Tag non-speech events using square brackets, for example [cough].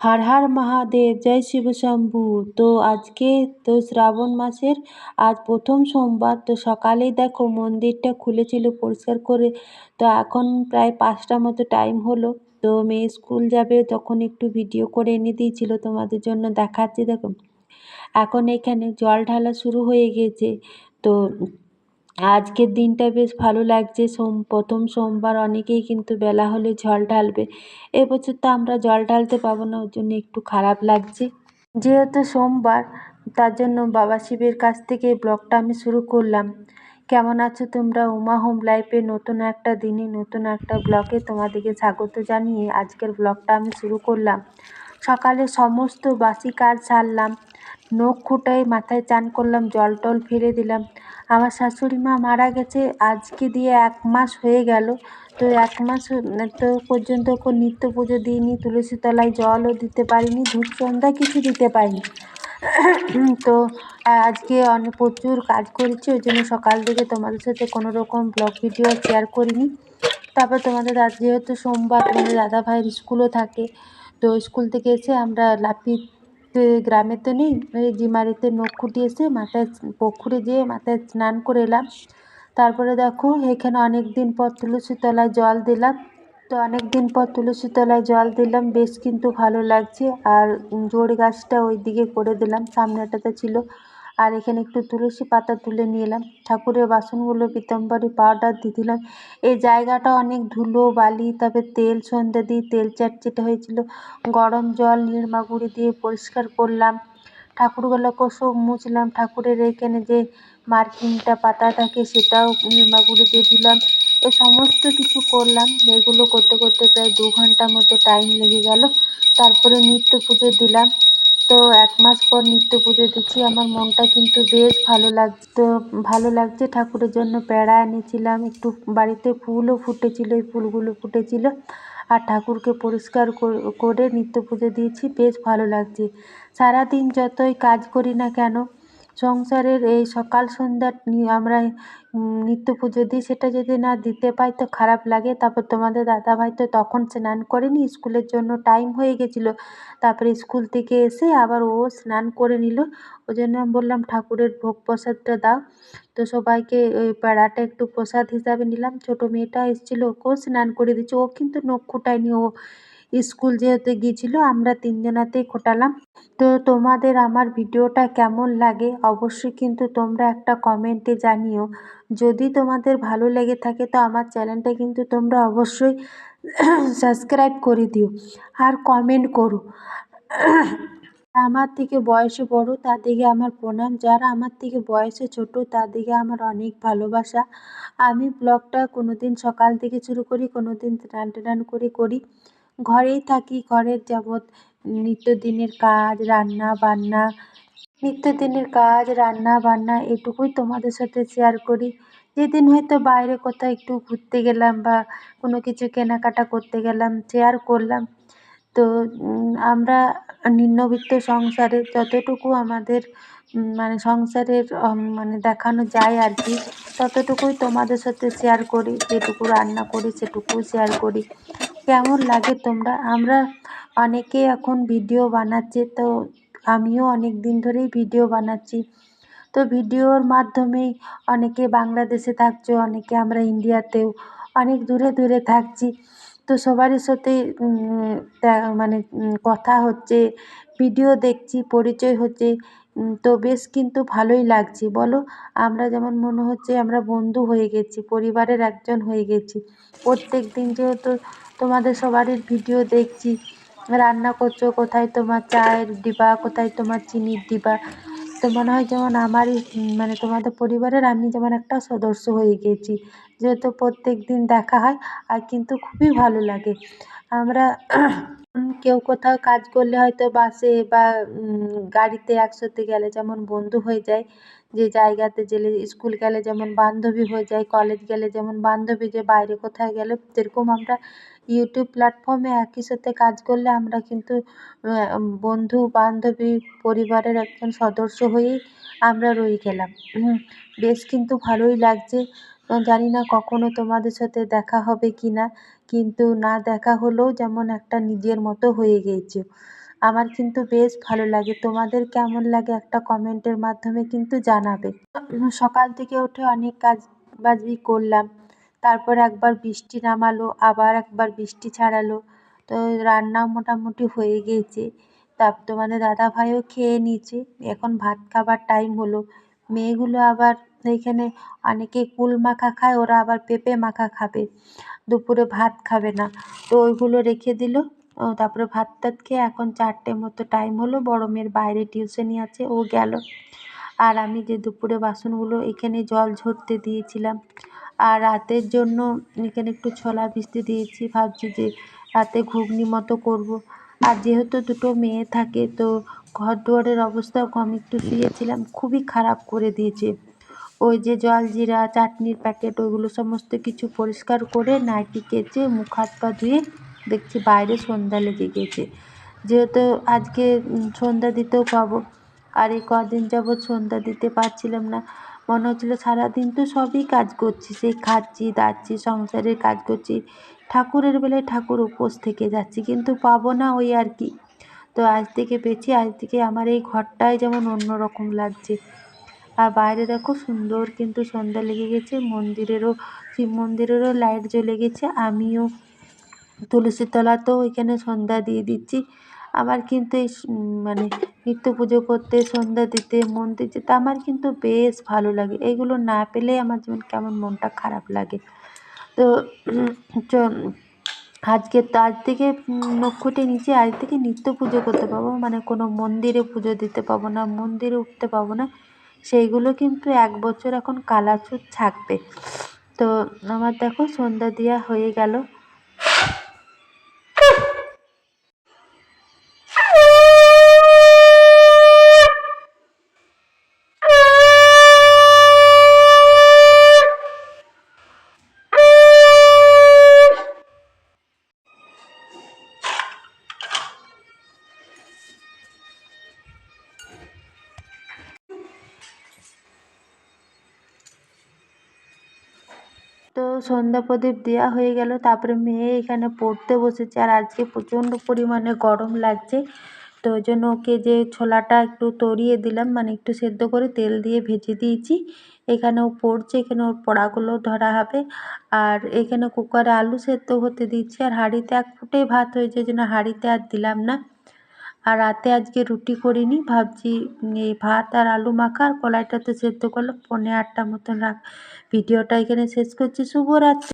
হর হর মহাদেব, জয় শিব শম্ভু। তো আজকে তো শ্রাবণ মাসের, আজ প্রথম সোমবার, তো সকালেই দেখো মন্দিরটা খুলেছিল পরিষ্কার করে। তো এখন প্রায় পাঁচটা মতো টাইম হলো। তো মেয়ে স্কুল যাবে, তখন একটু ভিডিও করে এনে দিয়েছিল তোমাদের জন্য দেখাচ্ছি, দেখো। এখন এখানে জল ঢালা শুরু হয়ে গেছে। তো আজকের দিনটা বেশ ভালো লাগছে। সোম, প্রথম সোমবার অনেকেই কিন্তু বেলা হলে জল ঢালবে। এবছর তো আমরা জল ঢালতে পাবো না, ওর জন্য একটু খারাপ লাগছে। যেহেতু সোমবার, তার জন্য বাবা শিবের কাছ থেকে ব্লগটা আমি শুরু করলাম। কেমন আছো তোমরা? উমা হোম লাইফে নতুন একটা দিনে, নতুন একটা ব্লগে তোমাদেরকে স্বাগত জানিয়ে আজকের ব্লগটা আমি শুরু করলাম। সকালে সমস্ত বাসি কাজ সারলাম। নখ খুঁটাই মাথায় চান করলাম, জল টল ফেলে দিলাম। আমার শাশুড়ি মা মারা গেছে, আজকে দিয়ে এক মাস হয়ে গেল। তো এক মাস তো পর্যন্ত নিত্য পুজো দিইনি, তুলসী তলায় জলও দিতে পারিনি ধূপ সন্ধ্যা কিছু দিতে পারিনি। [clears throat] তো আজকে অনেক প্রচুর কাজ করেছি, ওই জন্য সকাল থেকে তোমাদের সাথে কোনো রকম ব্লগ ভিডিও শেয়ার করিনি। তারপর তোমাদের যেহেতু সোমবার, তোমাদের দাদা ভাইয়ের স্কুলও থাকে, তো স্কুল থেকে এসে আমরা লাফি গ্রামে তো নেই। ওই জিমারিতে নখ খুটিয়েছে, মাথায় পুকুরে যেয়ে মাথায় স্নান করে এলাম। তারপরে দেখো, এখানে অনেক দিন পর তুলসী তলায় জল দিলাম। তো অনেক দিন পর তুলসী তলায় জল দিলাম, বেশ কিন্তু ভালো লাগছে। আর জোর গাছটা ওই দিকে করে দিলাম, সামনেটাতে ছিল। আর এখানে একটু তুলসী পাতা তুলে নিয়ে এলাম ঠাকুরের বাসনগুলো পিতাম্বরী পাউডার দিয়ে দিলাম। এই জায়গাটা অনেক ধুলো, বালি, তবে তেল, সন্ধ্যে দিয়ে তেল চাটচিটে হয়েছিল। গরম জল নির্মা গুঁড়ি দিয়ে পরিষ্কার করলাম। ঠাকুরগুলোকেও সব মুছলাম। ঠাকুরের এখানে যে মার্কিংটা পাতা থাকে সেটাও নির্মা গুঁড়ি দিয়ে দিলাম। এ সমস্ত কিছু করলাম। এগুলো করতে করতে প্রায় দু ঘণ্টা মতো টাইম লেগে গেল। তারপরে নিত্য পুজো দিলাম। তো এক মাস পর নিত্য পুজো দিচ্ছি। আমার মনটা কিন্তু বেশ ভালো লাগতো ভালো লাগছে। ঠাকুরের জন্য প্যাড়া এনেছিলাম, একটু বাড়িতে ফুলও ফুটেছিল, এই ফুলগুলো ফুটেছিল। আর ঠাকুরকে পরিষ্কার করে নিত্য পুজো দিয়েছি, বেশ ভালো লাগছে। সারাদিন যতই কাজ করি না কেন সংসারের এই সকাল সন্ধ্যা নিয়ে আমরা নিত্য পুজো দিই, সেটা যদি না দিতে পাই তো খারাপ লাগে। তারপর তোমাদের দাদাভাই তো তখন স্নান করেনি, স্কুলের জন্য টাইম হয়ে গেছিল। তারপরে স্কুল থেকে এসে আবার ও স্নান করে নিল। ওই জন্য আমি বললাম, ঠাকুরের ভোগ প্রসাদটা দাও। তো সবাইকে ওই প্যাড়াটা একটু প্রসাদ হিসাবে নিলাম। ছোটো মেয়েটা এসেছিল, ওকেও স্নান করে দিচ্ছি ও কিন্তু নখ খুঁটায়নি, ও স্কুল যেহেতু গিয়েছিল, আমরা তিনজনাতেই খোটালাম। তো তোমাদের আমার ভিডিওটা কেমন লাগে অবশ্যই কিন্তু তোমরা একটা কমেন্টে জানিও। যদি তোমাদের ভালো লেগে থাকে তো আমার চ্যানেলটা কিন্তু তোমরা অবশ্যই [clears throat] সাবস্ক্রাইব করে দিও আর কমেন্ট করো। আমার থেকে বয়সে বড় তাদেরকে আমার প্রণাম। যারা আমার থেকে বয়সে ছোট তাদেরকে আমার অনেক ভালোবাসা। আমি ব্লগটা কোনো দিন সকাল থেকে শুরু করি কোনো দিন স্নান টান করে করি। ঘরেই থাকি, ঘরের যাবৎ নিত্যদিনের কাজ, রান্না বান্না, নিত্যদিনের কাজ, রান্না বান্না এটুকুই তোমাদের সাথে শেয়ার করি। যেদিন হয়তো বাইরে কোথাও একটু ঘুরতে গেলাম বা কোনো কিছু কেনাকাটা করতে গেলাম শেয়ার করলাম। তো আমরা নিম্নবিত্ত সংসারে যতটুকু আমাদের মানে সংসারের মানে দেখানো যায় আর কি ততটুকুই তোমাদের সাথে শেয়ার করি। যেটুকু রান্না করি সেটুকু শেয়ার করি। কেমন লাগে তোমরা? আমরা অনেকে এখন ভিডিও বানাচ্ছে, তো আমিও অনেক দিন ধরেই ভিডিও বানাচ্ছি। তো ভিডিওর মাধ্যমেই অনেকে বাংলাদেশে থাকছো, অনেকে আমরা ইন্ডিয়াতেও অনেক দূরে দূরে থাকছি। তো সবারই সাথে মানে কথা হচ্ছে ভিডিও দেখছি, পরিচয় হচ্ছে। তো বেশ কিন্তু ভালোই লাগছে। বলো, আমরা যেমন মনে হচ্ছে আমরা বন্ধু হয়ে গেছি, পরিবারের একজন হয়ে গেছি। প্রত্যেক দিন যেহেতু তোমাদের সবারই ভিডিও দেখছি, রান্না করছ, কোথায় তোমার চায়ের ডিবা, কোথায় তোমার চিনির ডিবা। তো মনে হয় যেমন আমারই মানে তোমাদের পরিবারের আমি যেমন একটা সদস্য হয়ে গেছি, যেহেতু প্রত্যেক দিন দেখা হয় আর কিন্তু খুবই ভালো লাগে। আমরা কেউ কোথাও কাজ করলে হয়তো বাসে বা গাড়িতে একসাথে গেলে যেমন বন্ধু হয়ে যায়, যে জায়গাতে গেলে স্কুল গেলে যেমন বান্ধবী হয়ে যায়, কলেজ গেলে যেমন বান্ধবী যে বাইরে কোথায় গেলে, যেরকম আমরা ইউটিউব প্ল্যাটফর্মে একই সাথে কাজ করলে আমরা কিন্তু বন্ধু, বান্ধবী, পরিবারের একজন সদস্য হয়েই আমরা রয়ে গেলাম। বেশ কিন্তু ভালোই লাগছে। জানি না কখনো তোমাদের সাথে দেখা হবে কি না, কিন্তু না দেখা হলেও যেমন একটা নিজের মতো হয়ে গিয়েছে। আমার কিন্তু বেশ ভালো লাগে। তোমাদের কেমন লাগে একটা কমেন্টের মাধ্যমে কিন্তু জানাবে। সকাল থেকে উঠে অনেক কাজ বাজি করলাম। তারপর একবার বৃষ্টি নামালো, আবার একবার বৃষ্টি ছাড়ালো। তো রান্নাও মোটামুটি হয়ে গিয়েছে। তারপর তোমাদের দাদা ভাইও খেয়ে নিয়েছে। এখন ভাত খাবার টাইম হলো। মেয়েগুলো আবার এইখানে অনেকে কুল মাখা খায়, ওরা আবার পেঁপে মাখা খাবে। দুপুরে ভাত খাবে না। তো ওইগুলো রেখে দিল। তারপরে ভাত টাত খেয়ে এখন চারটে মতো টাইম হলো। বড় মেয়ের বাইরে টিউশনি আছে, ও গেল। আর আমি যে দুপুরে বাসনগুলো এখানে জল ঝরতে দিয়েছিলাম। আর রাতের জন্য এখানে একটু ছোলা ভিজতে দিয়েছি। ভাবছি যে রাতে ঘুগনি মতো করব। আর যেহেতু দুটো মেয়ে থাকে, তো ঘর দুয়ারের অবস্থাও কম। একটু শুয়েছিলাম, খুবই খারাপ করে দিয়েছে। ওই যে জল জিরা, চাটনির প্যাকেট ওইগুলো সমস্ত কিছু পরিষ্কার করে নাইটি কেচে মুখ হাত পা ধুয়ে দেখছি বাইরে সন্ধ্যা লেগে গেছে। যেহেতু আজকে সন্ধ্যা দিতেও পাবো। আর এই কদিন যাবৎ সন্ধ্যা দিতে পারছিলাম না। মনে হচ্ছিল সারাদিন তো সবই কাজ করছি, সেই খাচ্ছি, দাচ্ছি, সংসারের কাজ করছি। ঠাকুরের বেলায় ঠাকুর উপোস থেকে যাচ্ছি, কিন্তু পাবো না ওই আর কি। তো আজ থেকে পেয়েছি, আজ থেকে আমার এই ঘরটাই যেমন অন্যরকম লাগছে। আর বাইরে দেখো সুন্দর কিন্তু সন্ধ্যা লেগে গেছে, মন্দিরেরও শিব মন্দিরেরও লাইট জ্বলে গেছে, আমিও তুলসীর তলাতেও ওইখানে সন্ধ্যা দিয়ে দিচ্ছি। আমার কিন্তু এই মানে নিত্য পুজো করতে, সন্ধ্যা দিতে মন্দির যেতে আমার কিন্তু বেশ ভালো লাগে। এইগুলো না পেলে আমার যেমন কেমন মনটা খারাপ লাগে। তো আজকে তো আজ থেকে নক্ষটে নিচে আজ থেকে নিত্য পুজো করতে পারব মানে কোনো মন্দিরে পুজো দিতে পাবো না, মন্দিরে উঠতে পাবো না। সেইগুলো কিন্তু এক বছর এখন কালাচুর থাকবে। তো আমার দেখো সন্ধ্যা দেওয়া হয়ে গেল। সন্ধ্যা প্রদীপ দেওয়া হয়ে গেল। তারপরে মেয়ে এখানে পড়তে বসেছে আর আজকে প্রচণ্ড পরিমাণে গরম লাগছে। তো ওই জন্য ওকে যে ছোলাটা একটু তরিয়ে দিলাম মানে একটু সেদ্ধ করে তেল দিয়ে ভেজে দিয়েছি। এখানে ও পড়ছে, এখানে ওর পড়াগুলো ধরা হবে। আর এখানে কুকারে আলু সেদ্ধ হতে দিচ্ছি আর হাঁড়িতে এক ফুটেই ভাত হয়েছে জন্য হাঁড়িতে আর দিলাম না। আর রাতে আজকে রুটি করিনি, ভাবছি এই ভাত আর আলু মাখা আর কলাইটাতে সেদ্ধ করলাম। পৌনে আটটা মতন রাখ ভিডিওটা এখানে শেষ করছি। শুভরাত্রি।